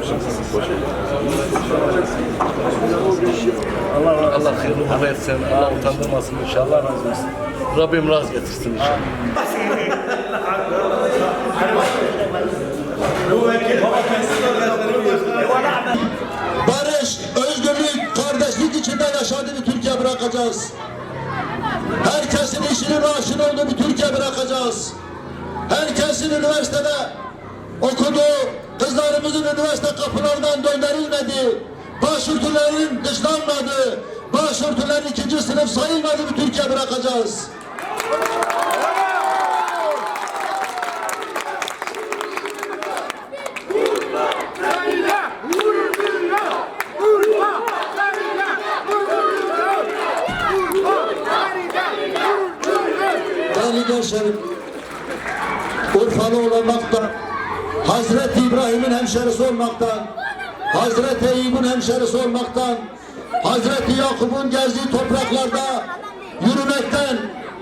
Hoş bulduk komşum. Hoş bulduk. Allah Allah hayırlı etsin. Allah utandırmasın inşallah razı olsun. Rabbim razı getirsin inşallah. barış, özgürlük, kardeşlik içinde yaşadığı bir Türkiye bırakacağız. Herkesin işinin raşın olduğu bir Türkiye bırakacağız. Herkesin üniversitede okuduğu, kızlarımızın üniversite kapılarından gönderilmediği, başörtülerin dışlanmadığı, başörtülerin ikinci sınıf sayılmadığı bir Türkiye bırakacağız. Değerli gençlerim, Urfalı olmaktan, Hazreti İbrahim'in hemşerisi olmaktan, Hazreti Eyüp'ün hemşerisi olmaktan, Hazreti Yakup'un gezdiği topraklarda yürümekten,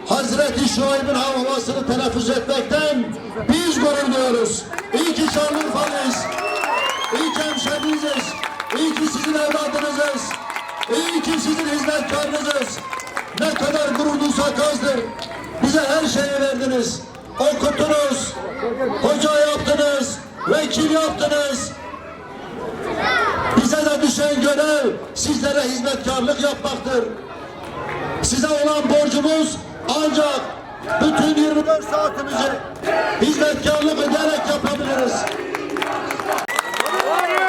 Hazreti Şuayb'in havasını telaffuz etmekten biz gurur duyuyoruz. İyi ki Şanlıurfalıyız. İyi ki hemşeriniziz. İyi ki sizin evladınızız. İyi ki sizin hizmetkarınızız. Ne kadar gurur duysak azdır. Bize her şeyi verdiniz. Okuttunuz. Yaptınız tatil yaptınız. Bize de düşen görev sizlere hizmetkarlık yapmaktır. Size olan borcumuz ancak bütün 24 saatimizi hizmetkarlık ederek yapabiliriz. Hayır!